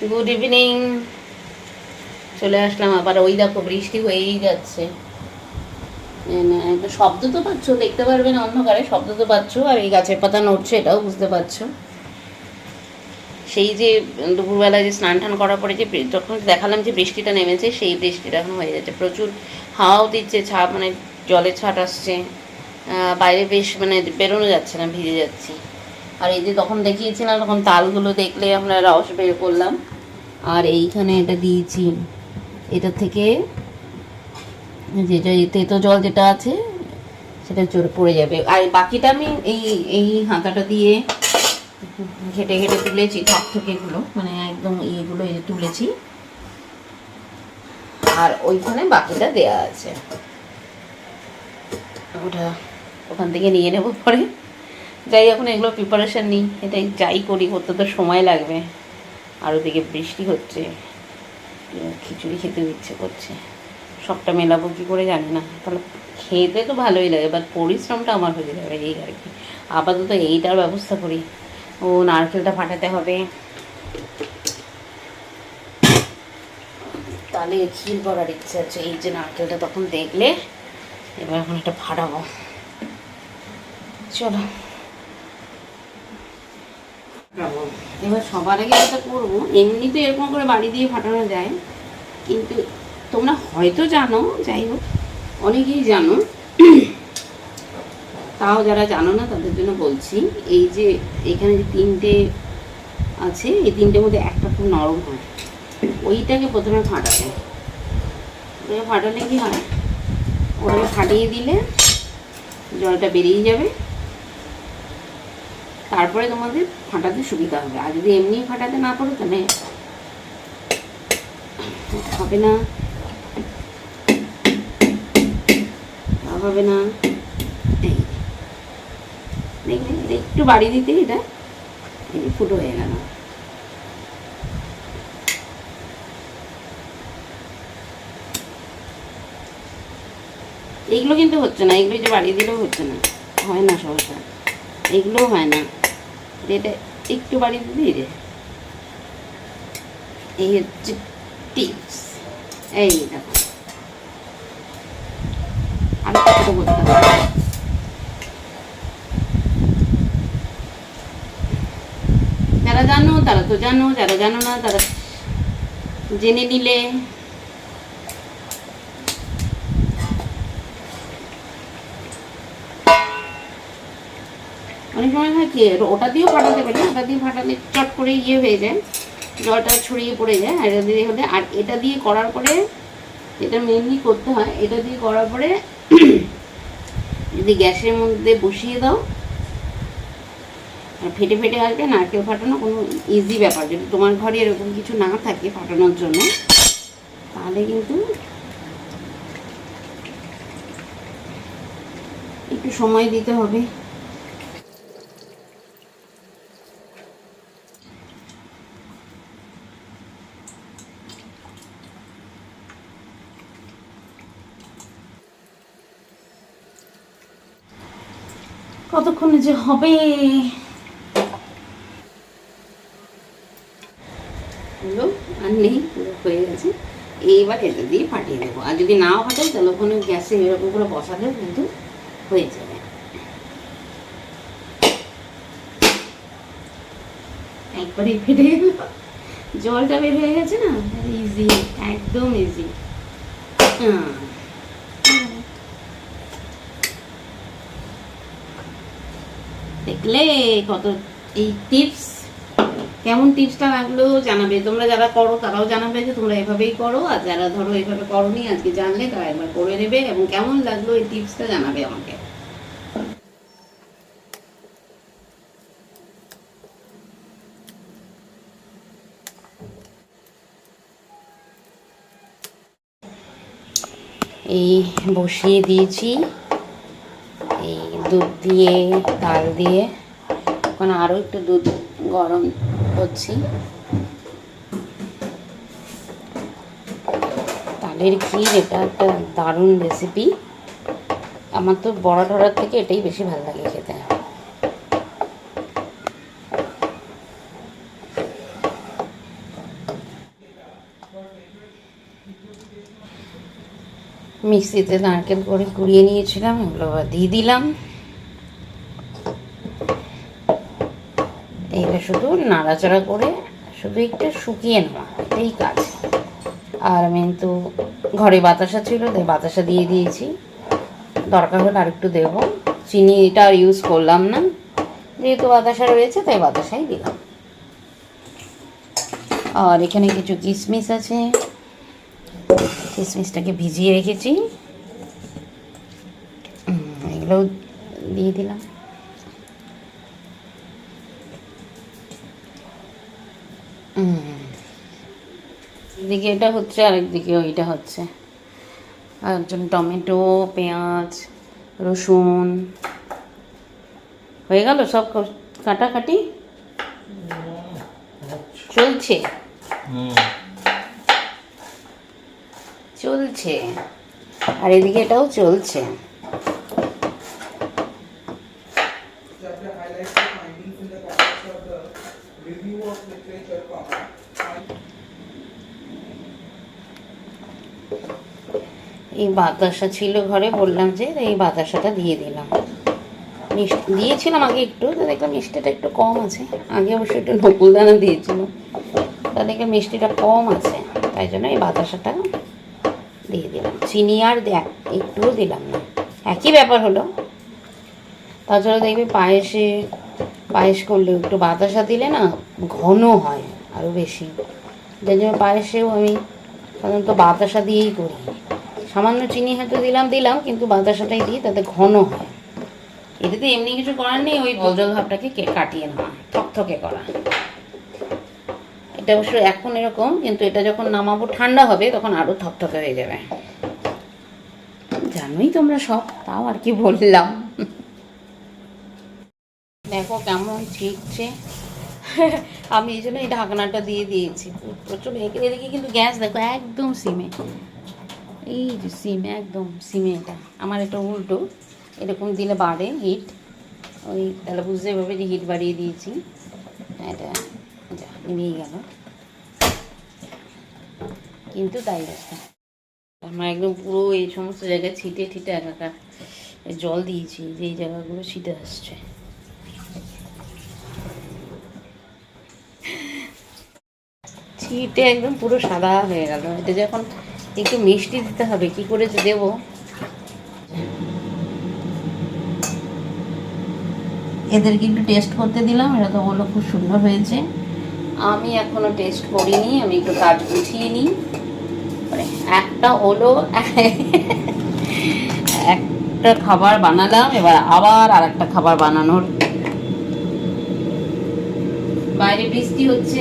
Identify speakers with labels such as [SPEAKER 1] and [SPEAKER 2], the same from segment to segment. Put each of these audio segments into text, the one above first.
[SPEAKER 1] Good evening চলে আসলাম আবার, ওই দেখো বৃষ্টি হয়েই যাচ্ছে। শব্দ তো পাচ্ছ, দেখতে পারবে না অন্ধকারে, শব্দ তো পাচ্ছ, আর এই গাছের পাতা নড়ছে, এটাও বুঝতে পারছ। সেই যে দুপুরবেলা যে স্নান টান করার পরে যে যখন দেখালাম যে বৃষ্টিটা নেমেছে, সেই বৃষ্টিটা এখন হয়ে যাচ্ছে। প্রচুর হাওয়াও দিচ্ছে, ছাপ মানে জলের ছাট আসছে। বাইরে বেশ মানে বেরোনো যাচ্ছে না, ভিজে যাচ্ছি। আর এই যে তখন দেখিয়েছিলাম, তখন তালগুলো দেখলে আমরা রস বের করলাম। আর এইখানে এটা দিয়েছি। এটা থেকে যেটা তেতো জল যেটা আছে, সেটা চড়ে পড়ে যাবে। আর বাকিটা আমি এই এই হাতাটা দিয়ে ঘেটে ঘেটে তুলেছি থক থেকেগুলো মানে একদম ইয়েগুলো এই তুলেছি। আর ওইখানে বাকিটা দেয়া আছে। ওটা ওখান থেকে নিয়ে নেব পরে। যাই এখন এগুলো প্রিপারেশান নিই। এটাই যাই করি, করতে তো সময় লাগবে। আর ওদিকে বৃষ্টি হচ্ছে। খিচুড়ি খেতে ইচ্ছে করছে। সবটা মেলাবো কি করে জানি না। তাহলে খেতে তো ভালোই লাগে বাট পরিশ্রমটা আমার হয়ে যাবে এই আর কি। আপাতত এইটার ব্যবস্থা করি। ও, নারকেলটা ফাটাতে হবে। তাহলে ক্ষীর করার ইচ্ছে আছে। এই যে নারকেলটা তখন দেখলে, এবার এখন এটা ফাটাবো। চলো। এবার সবার আগে যেটা করব এমনি তো এরকম করে বাড়ি দিয়ে ফাটানো যায়, কিন্তু তোমরা হয়তো জানো, যাই হোক, অনেকেই জানো, তাও যারা জানো না, তাদের জন্য বলছি, এই যে এখানে যে তিনটে আছে, এই তিনটের মধ্যে একটা খুব নরম হয়, ওইটাকে প্রথমে ফাটাবে। ওটাকে ফাটালে কি হয়? ওটাকে ফাটিয়ে দিলে জলটা বেরিয়ে যাবে। তারপরে তোমাদের ফাটাতে সুবিধা হবে। আর যদি এমনি ফাটাতে না পারো তাহলে হবে না। হবে না। দেখলে একটু বাড়ি দিতে এটা, এই ফুটো হয়ে গেল। এইগুলো কিন্তু হচ্ছে না এগুলো যে বাড়িয়ে দিলেও হচ্ছে না। হয় না সহসা। এগুলোও হয় না। এটা একটু বাড়িয়ে দিবি রে। এই হচ্ছে টিপস এই দেখো। আর হবে? যারা জানো তারা তো জানো, যারা জানো না তারা জেনে নিলে। অনেক সময় হয় কি ওটা দিয়েও ফাটাতে পারি, ওটা দিয়ে ফাটালে চট করে ইয়ে হয়ে যায়, জলটা ছড়িয়ে পড়ে যায়, আর এটা দিয়ে হলে, আর এটা দিয়ে করার পরে এটা মেনলি করতে হয়, এটা দিয়ে করার পরে যদি গ্যাসের মধ্যে বসিয়ে দাও, আর ফেটে ফেটে আসবে, নারকেল ফাটানো কোনো ইজি ব্যাপার। যদি তোমার ঘরে এরকম কিছু না থাকে ফাটানোর জন্য, তাহলে কিন্তু একটু সময় দিতে হবে। কতক্ষণে যে হবে? হলো, আর নেই, পুরো হয়ে গেছে। এইবার এটা দিয়ে ফাটিয়ে দেবো। আর যদি নাও ফাটাই, তাহলে ওখানে গ্যাসে এরকম করে বসালেও কিন্তু হয়ে যাবে। একবারে ফেটে গেল। জলটা বের হয়ে গেছে না? ইজি একদম ইজি হ্যাঁ। দেখলে কত এই টিপস কেমন টিপসটা লাগল জানাবে। তোমরা যারা করো তারাও জানাবে যে তোমরা এভাবেই করো, আর যারা ধরো এভাবে করোনি আজকে জানলে তারা একবার করে নেবে এবং কেমন লাগল এই টিপসটা জানাবে আমাকে। এই বসিয়ে দিয়েছি। দুধ দিয়ে তাল দিয়ে। এখন আরও একটু দুধ গরম করছি। তালের ক্ষীর, এটা একটা দারুণ রেসিপি আমার তো বড়া ঢড়ার থেকে এটাই বেশি ভালো লাগে খেতে। মিক্সিতে নারকেল করে কুড়িয়ে নিয়েছিলাম ওগুলো দিয়ে দিলাম। শুধু নাড়াচাড়া করে শুধু একটু শুকিয়ে নেওয়া এটাই কাজ। আর আমি তো ঘরে বাতাসা ছিল তাই বাতাসা দিয়ে দিয়েছি। দরকার হলে আর একটু দেবো। চিনিটা আর ইউজ করলাম না। যেহেতু বাতাসা রয়েছে তাই বাতাসাই দিলাম। আর এখানে কিছু কিশমিশ আছে। কিশমিশটাকে ভিজিয়ে রেখেছি। উম, এগুলোও দিয়ে দিলাম। এদিকে এটা হচ্ছে আর একদিকে ওইটা হচ্ছে। আর একজন টমেটো পেঁয়াজ রসুন। হয়ে গেল সব কাটাকাটি? চলছে? চলছে। আর এদিকে এটাও চলছে
[SPEAKER 2] The highlights the findings in the context of the review of literature, comma, and
[SPEAKER 1] এই বাতাসা ছিল ঘরে, বললাম যে এই বাতাসাটা দিয়ে দিলাম। মিষ্টি দিয়েছিলাম আগে একটু, তো দেখলাম মিষ্টিটা একটু কম আছে। আগে অবশ্য একটু নকুলদানা দিয়েছিলাম তা দেখলাম মিষ্টিটা কম আছে, তাই জন্য এই বাতাসাটা দিয়ে দিলাম। চিনি আর দেখ, একটুও দিলাম না। একই ব্যাপার হলো, তাছাড়া দেখবে পায়েসে, পায়েস করলে একটু বাতাসা দিলে না ঘন হয় আরও বেশি। যার জন্য পায়েসেও আমি সাধারণত বাতাসা দিয়েই করি। সামান্য চিনি হয়তো দিলাম দিলাম, কিন্তু বাতাসাটাই দিই তাতে ঘন হয়। এটাতে এমনি কিছু করার নেই, ওই জল ভাবটাকে কাটিয়ে নেওয়া, থকথকে করা। এটা অবশ্য এখন এরকম, কিন্তু এটা যখন নামাবো ঠান্ডা হবে, তখন আরও থকথকে হয়ে যাবে। জানোই তোমরা সব, তাও আর কি বললাম। দেখো কেমন ছিটছে আমি এই জন্য এই ঢাকনাটা দিয়ে দিয়েছি। প্রচুর একে এদিকে কিন্তু গ্যাস দেখো, একদম সিমে। এই যে সিম, একদম সিমে এটা। আমার এটা উল্টো। এরকম দিলে বাড়ে হিট ওই তাহলে বুঝতে পারবে যে হিট বাড়িয়ে দিয়েছি। এটা যা নিভেই গেল। কিন্তু তাই আছে আমার একদম পুরো এই সমস্ত জায়গায় ছিটে ঠিটে একাকার জল দিয়েছি যে এই জায়গাগুলো ছিটে আসছে। ছিটে একদম পুরো সাদা হয়ে গেল। এটা যখন একটু মিষ্টি দিতে হবে কি করে যে দেবো? এদেরকে একটু টেস্ট করতে দিলাম এরা তো বলল খুব সুন্দর হয়েছে। আমি এখনও টেস্ট করিনি আমি একটু কাজ গুছিয়ে নিই। মানে একটা হলো একটা খাবার বানালাম এবার আবার আর একটা খাবার বানানোর। বাইরে বৃষ্টি হচ্ছে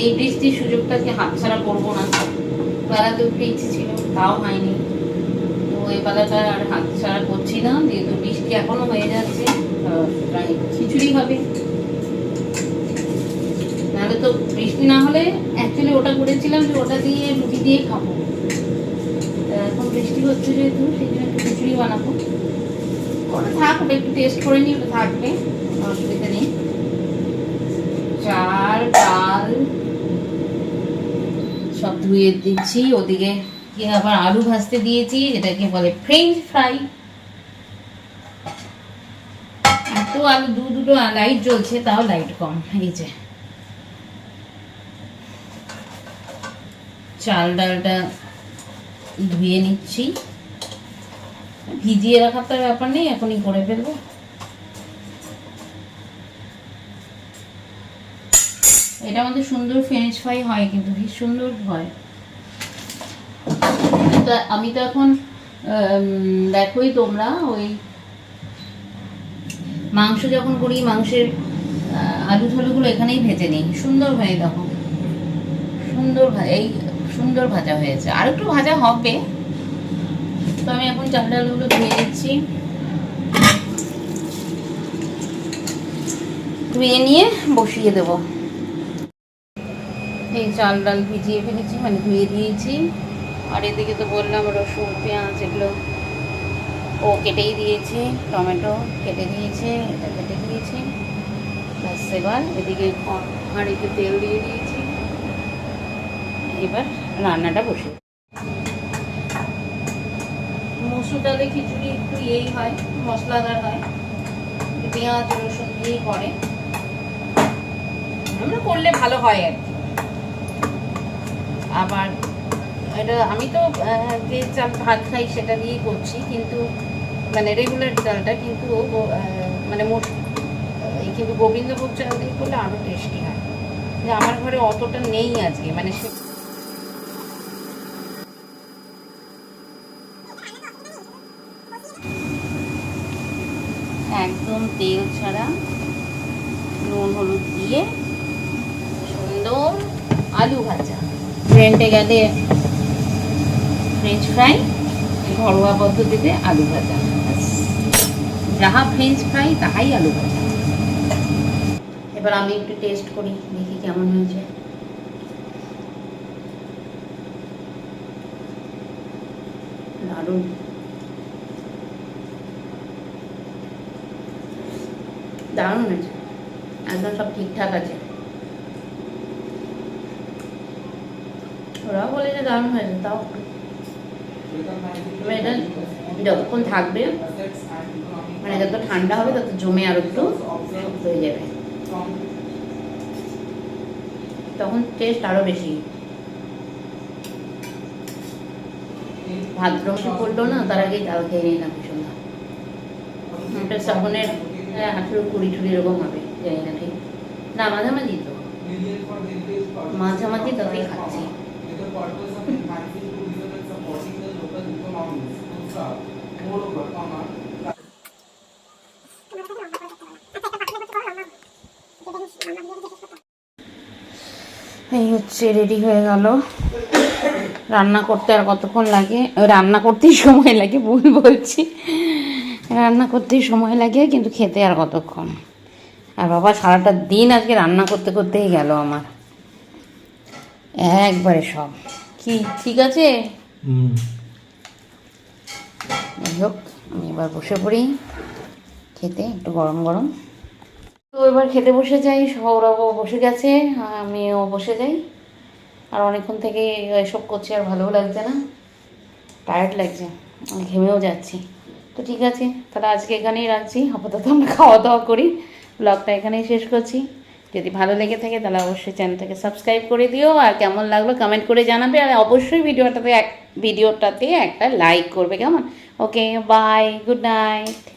[SPEAKER 1] এই বৃষ্টির সুযোগটাকে হাতছাড়া করব না? বেড়াতে উঠতে ইচ্ছে ছিল, তাও হয়নি। তো ওই বেলাটা আর হাতছাড়া করছি না, যেহেতু বৃষ্টি এখনও হয়ে যাচ্ছে প্রায় খিচুড়ি হবে। নাহলে তো বৃষ্টি না হলে অ্যাকচুয়ালি ওটা করেছিলাম যে ওটা দিয়ে রুটি দিয়ে খাব। এখন বৃষ্টি হচ্ছে যেহেতু, সেই জন্য একটু খিচুড়ি বানাবো। ওটা থাক, ওটা একটু টেস্ট করে নিই, ওটা থাকবে অসুবিধা নেই। চাল, ডাল সব ধুয়ে দিচ্ছি, ওদিকে আবার আলু ভাজতে দিয়েছি যেটাকে বলে ফ্রেঞ্চ ফ্রাই এত আলু, দু দুটো লাইট জ্বলছে, তাও লাইট কম, এই যে। চাল ডালটা ধুয়ে নিচ্ছি। ভিজিয়ে রাখার তো ব্যাপার নেই, এখনই করে ফেলব। এটা আমাদের সুন্দর ফ্রেঞ্চ ফ্রাই হয় কিন্তু বেশ সুন্দর হয়। তা আমি তো এখন দেখোই তোমরা ওই মাংস যখন করি, মাংসের আলু ঠালুগুলো এখানেই ভেজে নিই। সুন্দর হয় দেখো। সুন্দর এই সুন্দর ভাজা হয়েছে। আর একটু ভাজা হবে। তো আমি এখন চাল ডালগুলো ধুয়ে দিচ্ছি ধুয়ে নিয়ে বসিয়ে দেবো। এই চাল ডাল ভিজিয়ে ফেলেছি মানে ধুয়ে দিয়েছি। আর এদিকে তো বললাম রসুন, পেঁয়াজ এগুলো ও কেটেই দিয়েছি, টমেটো কেটে দিয়েছে, এটা কেটে দিয়েছি। ব্যাস এবার এদিকে হাঁড়িতে তেল দিয়ে দিয়েছি। এবার রান্নাটা বসে। মসুর ডালে খিচুড়ি একটু ইয়েই হয়, মশলাদার হয়। পেঁয়াজ, রসুন দিয়েই করে। আমরা করলে ভালো হয় আর কি। আবার, এটা আমি তো যে চাল ভাত খাই সেটা দিয়েই করছি, কিন্তু মানে রেগুলার চালটা কিন্তু মানে মোট কিন্তু গোবিন্দভোগ চাল দিয়ে করলে আরও টেস্টি হয়। যে আমার ঘরে অতটা নেই আজকে মানে সে একদম তেল ছাড়া, নুন, হলুদ দিয়ে সুন্দর আলু ভাজা। রেন্টে গেলে ফ্রেঞ্চ ফ্রাই ঘরোয়া পদ্ধতিতে আলু ভাজা। যাহা ফ্রেঞ্চ ফ্রাই তাহাই আলু ভাজা। এবার আমি একটু টেস্ট করি, দেখি কেমন হয়েছে। দারুণ। দারুণ হয়েছে। একদম সব ঠিকঠাক আছে। ওরাও বলে যে দারুণ হয়েছে তাও এবার এটা যতক্ষণ থাকবে মানে যত ঠান্ডা হবে তত জমে আরও একটু হয়ে যাবে। তখন টেস্ট আরও বেশি। ভাদ্র পড়ল না তার আগেই তাল খেয়ে নিলাম ভালো। একটা শ্রাবণের হ্যাঁ, আঠেরো কুড়ি টুড়ি এরকম হবে জানি না ঠিক। না মাঝামাঝি তো। মাঝামাঝি তাতেই খাচ্ছি।
[SPEAKER 2] With the purpose of enhancing tourism and supporting the local economies. Moreover,
[SPEAKER 1] এই হচ্ছে রেডি হয়ে গেল। রান্না করতে আর কতক্ষণ লাগে? রান্না করতেই সময় লাগে ভুল বলছি। রান্না করতেই সময় লাগে কিন্তু খেতে আর কতক্ষণ? আর বাবা সারাটা দিন আজকে রান্না করতে করতেই গেল আমার। একবারে সব। কি ঠিক আছে? যাই হোক আমি এবার বসে পড়ি খেতে একটু গরম গরম। তো এবার খেতে বসে যাই সৌরভও বসে গেছে আমিও বসে যাই। আর অনেকক্ষণ থেকে এসব করছি আর ভালোও লাগছে না। টায়ার্ড লাগছে আমি ঘেমেও যাচ্ছি। তো ঠিক আছে তাহলে আজকে এখানেই রাখছি আপাতত আমরা খাওয়া দাওয়া করি ব্লগটা এখানেই শেষ করছি। যদি ভালো লেগে থাকে তাহলে অবশ্যই চ্যানেলটাকে সাবস্ক্রাইব করে দিও, আর কেমন লাগল কমেন্ট করে জানাবে, আর অবশ্যই ভিডিওটাতে এক ভিডিওটাতে একটা লাইক করবে, কেমন? Okay bye good night